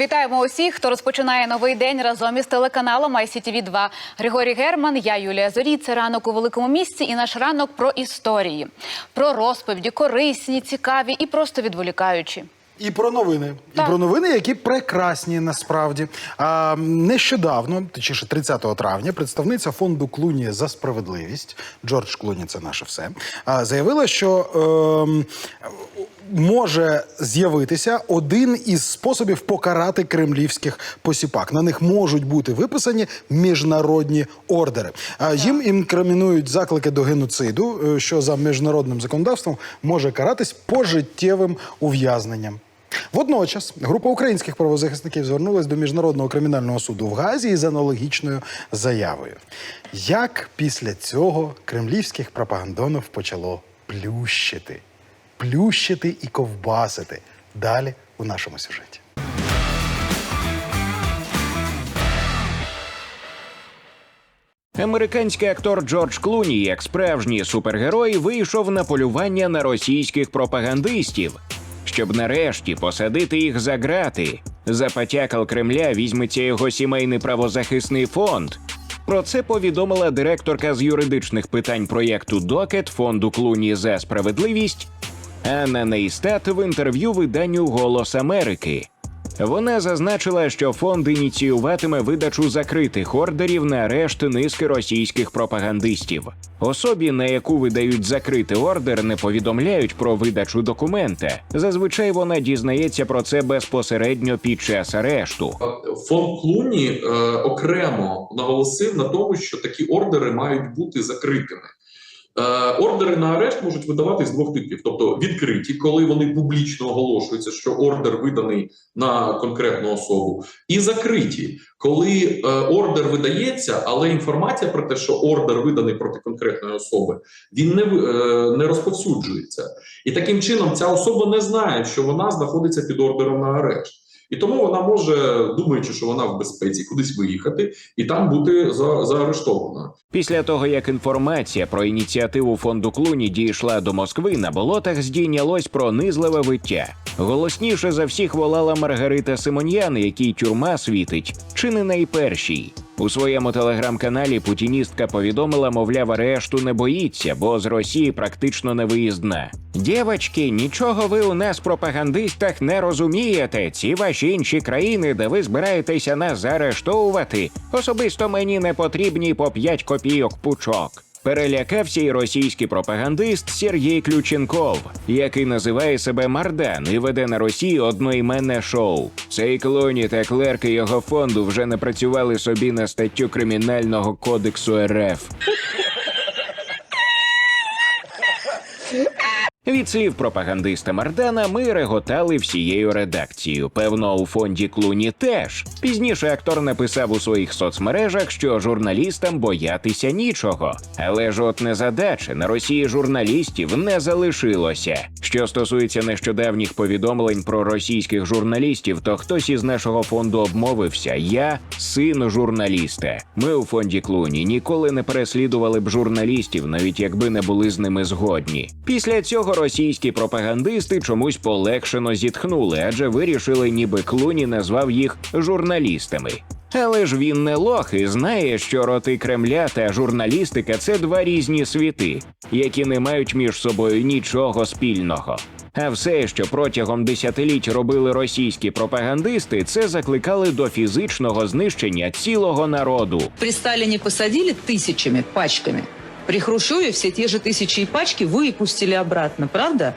Вітаємо усіх, хто розпочинає новий день разом із телеканалом ICTV 2 Григорій Герман, я Юлія Зорі. Це ранок у великому місці і наш ранок про історії, про розповіді, корисні, цікаві і просто відволікаючі. І про новини. Так. І про новини, які прекрасні насправді. А, нещодавно, точніше 30 травня, представниця фонду Клуні за справедливість Джордж Клуні, це наше все. А, заявила, що ем, може з'явитися один із способів покарати кремлівських посіпак. На них можуть бути виписані міжнародні ордери. А, їм інкримінують заклики до геноциду, е, що за міжнародним законодавством може каратись пожиттєвим ув'язненням. Водночас група українських правозахисників звернулася до міжнародного кримінального суду в Газі із аналогічною заявою. Як після цього кремлівських пропагандонів почало плющити, плющити і ковбасити далі у нашому сюжеті. Американський актор Джордж Клуні, як справжній супергерой, вийшов на полювання на російських пропагандистів, щоб нарешті посадити їх за грати. За потякал Кремля візьметься його сімейний правозахисний фонд. Про це повідомила директорка з юридичних питань проєкту Докет фонду Клуні за справедливість Анна Нейстат в інтерв'ю виданню Голос Америки. Вона зазначила, що фонд ініціюватиме видачу закритих ордерів на арешт низки російських пропагандистів. Особі, на яку видають закритий ордер, не повідомляють про видачу документа. Зазвичай вона дізнається про це безпосередньо під час арешту. Фонд Клуні е, окремо наголосив на тому, що такі ордери мають бути закритими. Е, ордери на арешт можуть видаватись з двох типів: тобто відкриті, коли вони публічно оголошуються, що ордер виданий на конкретну особу, і закриті, коли е, ордер видається, але інформація про те, що ордер виданий проти конкретної особи, він не, е, не розповсюджується. І таким чином ця особа не знає, що вона знаходиться під ордером на арешт. І тому вона може, думаючи, що вона в безпеці, кудись виїхати і там бути за, заарештована. Після того, як інформація про ініціативу фонду Клуні дійшла до Москви, на болотах здійнялось пронизливе виття. Голосніше за всіх волала Маргарита Симоньян, якій тюрма світить, чи не найпершій. У своєму телеграм-каналі путіністка повідомила, мовляв, арешту не боїться, бо з Росії практично не виїздна. Дівочки, нічого ви у нас, пропагандистах, не розумієте. Ці ваші інші країни, де ви збираєтеся нас заарештовувати, особисто мені не потрібні по 5 копійок пучок. Перелякався і російський пропагандист Сергій Ключенков, який називає себе Мардан і веде на Росії одноіменне шоу. Цей клоні та клерки його фонду вже не працювали собі на статтю кримінального кодексу РФ. Від слів пропагандиста Мардана ми реготали всією редакцією. Певно, у фонді Клуні теж. Пізніше актор написав у своїх соцмережах, що журналістам боятися нічого. Але ж от незадача на Росії журналістів не залишилося. Що стосується нещодавніх повідомлень про російських журналістів, то хтось із нашого фонду обмовився. Я син журналіста. Ми у фонді Клуні ніколи не переслідували б журналістів, навіть якби не були з ними згодні. Після цього російські пропагандисти чомусь полегшено зітхнули, адже вирішили, ніби Клуні назвав їх журналістами. Але ж він не лох і знає, що роти Кремля та журналістика це два різні світи, які не мають між собою нічого спільного. А все, що протягом десятиліть робили російські пропагандисти, це закликали до фізичного знищення цілого народу. При Сталине посадили тысячами, пачками. При Хрущеве все те же тысячи и пачки выпустили обратно, правда?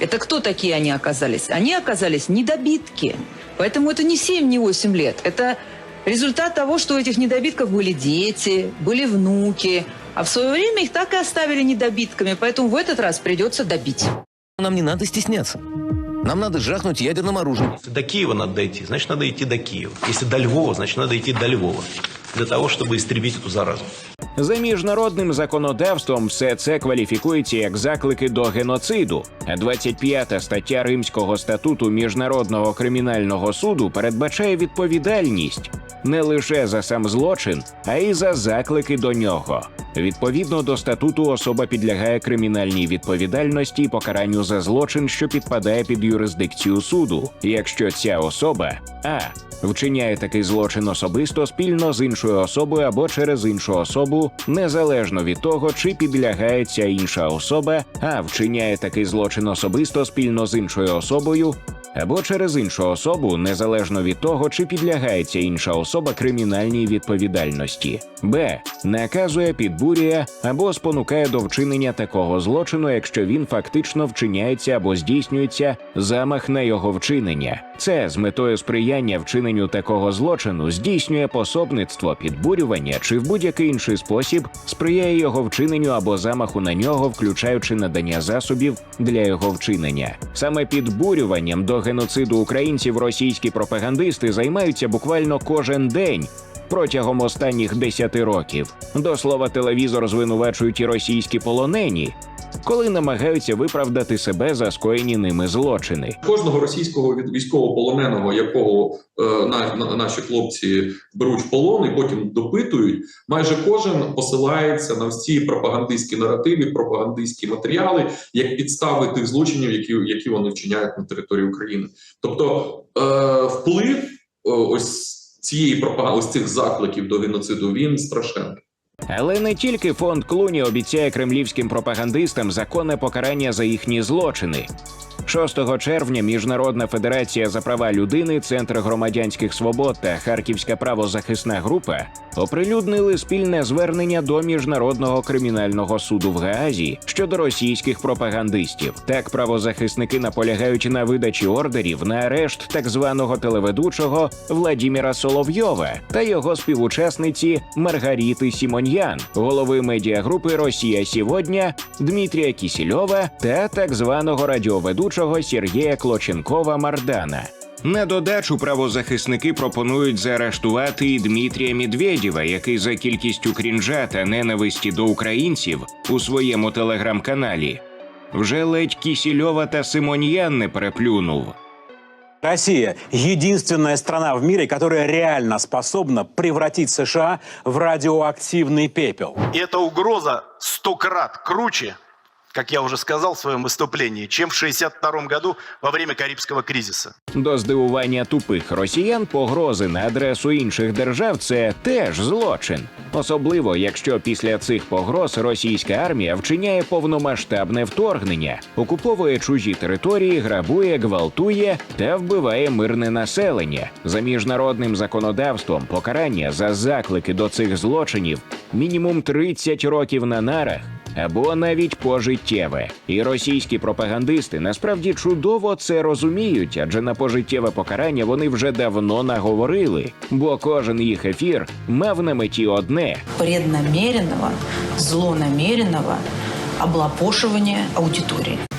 Это кто такие они оказались? Они оказались недобитки. Поэтому это не 7, не 8 лет. Это результат того, что у этих недобитков были дети, были внуки. А в свое время их так и оставили недобитками. Поэтому в этот раз придется добить. Нам не надо стесняться. Нам надо жахнуть ядерным оружием. Если до Киева надо дойти, значит, надо идти до Киева. Если до Львова, значит, надо идти до Львова. Для того, чтобы истребить эту заразу. За міжнародним законодавством все це кваліфікується як заклики до геноциду. А 25 стаття Римського статуту Міжнародного кримінального суду передбачає відповідальність не лише за сам злочин, а й за заклики до нього. Відповідно до статуту, особа підлягає кримінальній відповідальності і покаранню за злочин, що підпадає під юрисдикцію суду, якщо ця особа а вчиняє такий злочин особисто спільно з іншою особою або через іншу особу, незалежно від того, чи підлягає ця інша особа, а вчиняє такий злочин особисто спільно з іншою особою. Або через іншу особу, незалежно від того, чи підлягає ця інша особа кримінальній відповідальності, б наказує, підбурює або спонукає до вчинення такого злочину, якщо він фактично вчиняється або здійснюється замах на його вчинення. Це з метою сприяння вчиненню такого злочину здійснює пособництво, підбурювання чи в будь-який інший спосіб сприяє його вчиненню або замаху на нього, включаючи надання засобів для його вчинення. Саме підбурюванням до геноциду українців російські пропагандисти займаються буквально кожен день. Протягом останніх десяти років до слова, телевізор звинувачують і російські полонені, коли намагаються виправдати себе за скоєні ними злочини. Кожного російського військовополоненого, якого е, на, на- наші хлопці беруть в полон і потім допитують, майже кожен посилається на всі пропагандистські наративи, пропагандистські матеріали як підстави тих злочинів, які, які вони вчиняють на території України. Тобто е, вплив е, ось цієї пропаганди, ось цих закликів до геноциду він страшенний. Але не тільки фонд Клуні обіцяє кремлівським пропагандистам законне покарання за їхні злочини. 6 червня Міжнародна федерація за права людини, Центр громадянських свобод та Харківська правозахисна група оприлюднили спільне звернення до міжнародного кримінального суду в Гаазі щодо російських пропагандистів. Так, правозахисники наполягають на видачі ордерів на арешт так званого телеведучого Владіміра Соловйова та його співучасниці Маргаріти Сімоньян, голови медіагрупи Росія сьогодні Дмитрія Кісільова та так званого радіоведучого Сергія Клоченкова Мардана. На додачу правозахисники пропонують заарештувати і Дмитрія Медведєва, який за кількістю крінжа та ненависті до українців у своєму телеграм-каналі вже ледь Кісільова та Симоньян не переплюнув. Россия – единственная страна в мире, которая реально способна превратить США в радиоактивный пепел. И эта угроза сто крат круче, как я уже сказал в своем выступлении, чем в 1962 году во время Карибского кризиса. До здивування тупих росіян погрози на адресу інших держав це теж злочин. Особливо, якщо після цих погроз російська армія вчиняє повномасштабне вторгнення, окуповує чужі території, грабує, гвалтує та вбиває мирне населення. За міжнародним законодавством покарання за заклики до цих злочинів мінімум 30 років на нарах або навіть пожиттєве. І російські пропагандисти насправді чудово це розуміють, адже на пожиттєве покарання вони вже давно наговорили, бо кожен їх ефір мав на меті одне преднамеренного, злонамеренного облапошування аудитории.